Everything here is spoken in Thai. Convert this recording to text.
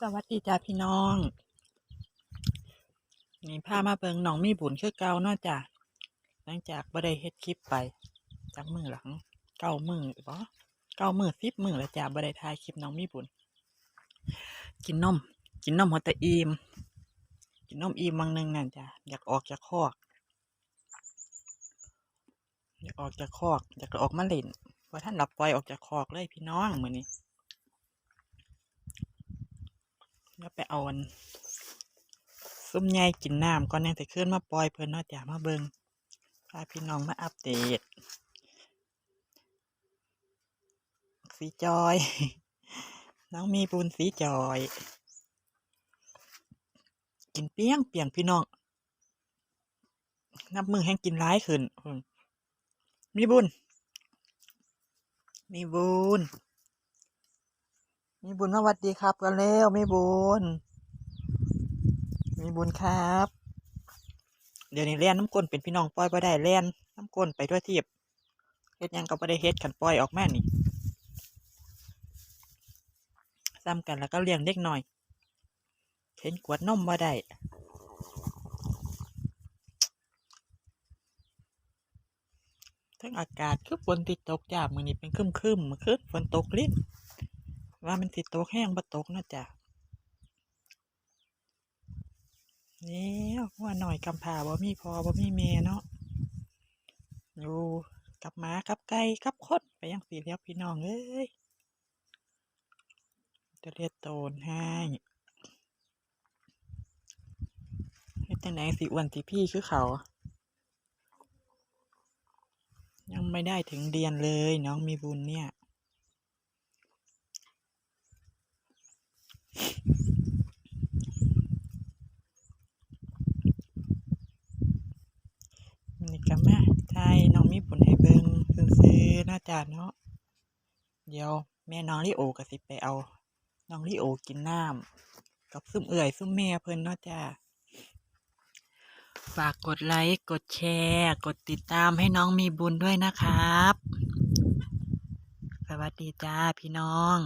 สวัสดีจ้าพี่น้อง นี่พามาเบิงน้องมีบุญคือเก่าเนาะจ้ะหลังจากบ่ได้เฮ็ดคลิปไปจากมือหลังเก้ามือบ่เก้ามือสิบมือแล้วจ้ะบ่ได้ถ่ายคลิปน้องมีบุญ กินนมกินนมหัวตะอีม กินนมอีมวังหนึงนั่นจ้ะอยากออกจากคอกอยากออกจากคอกอยากออกมาเล่นว่าท่านหลับปล่อยออกจากคอกเลยพี่น้องมือนี้ แล้วไปเอาอันซุ่มใหญ่กินน้ำก่อนแน่แต่ขึ้นมาปล่อยเพิ่นเนาะจ้ะมาเบิงพาพี่น้องมาอัปเดตสีจอย น้องมีบุญสีจอย กินเปี้ยงเปียงพี่น้อง นับมือแห้งกินร้ายขึ้นมีบุญมีบุญ มีบุญมาวัดดีครับกันแล้วมีบุญ มีบุญครับ เดี๋ยวนี้เล่นน้ำก้นเป็นพี่น้องปล่อยบ่ได้เล่นน้ำก้นไปด้วยทีบเฮ็ดยังก็บ่ได้เฮ็ดขันปล่อยออกแมานี่ซ้ำกันแล้วก็เลี้ยงเด็กหน่อยเห็นกวดนมบ่ได้ทั้งอากาศคือฝนติดตกจ้ามือนี้เป็นครึมๆมือคืนฝนตกลิ้น ว่ามันสิตกแห้งบ่ตกนาะจ้ะนี่ว่าหน่อยกำพร้าบ่มีพอบ่มีเมเนาะอยู่กับหมากับไก่กับคนไปยังสี่เลียพี่น้องเอ้ยจะเรียกโตนให้เฮ็ดจังไหนสิอ้วนสิพี่คือเขา ยังไม่ได้ถึงเดือนเลยน้องมีบุญเนี่ย นี่ก็มาไทยน้องมีผลให้เบิ่งซื้อๆน่าจะเนาะเดี๋ยวแม่น้องลิโอก็สิไปเอา น้องลิโอกินน้ำกับซุ่มเอื่อยซุ่มแม่เพิ่นเนาะจ้าฝากกดไลค์กดแชร์ กดติดตามให้น้องมีบุญด้วยนะครับ สวัสดีจ้าพี่น้อง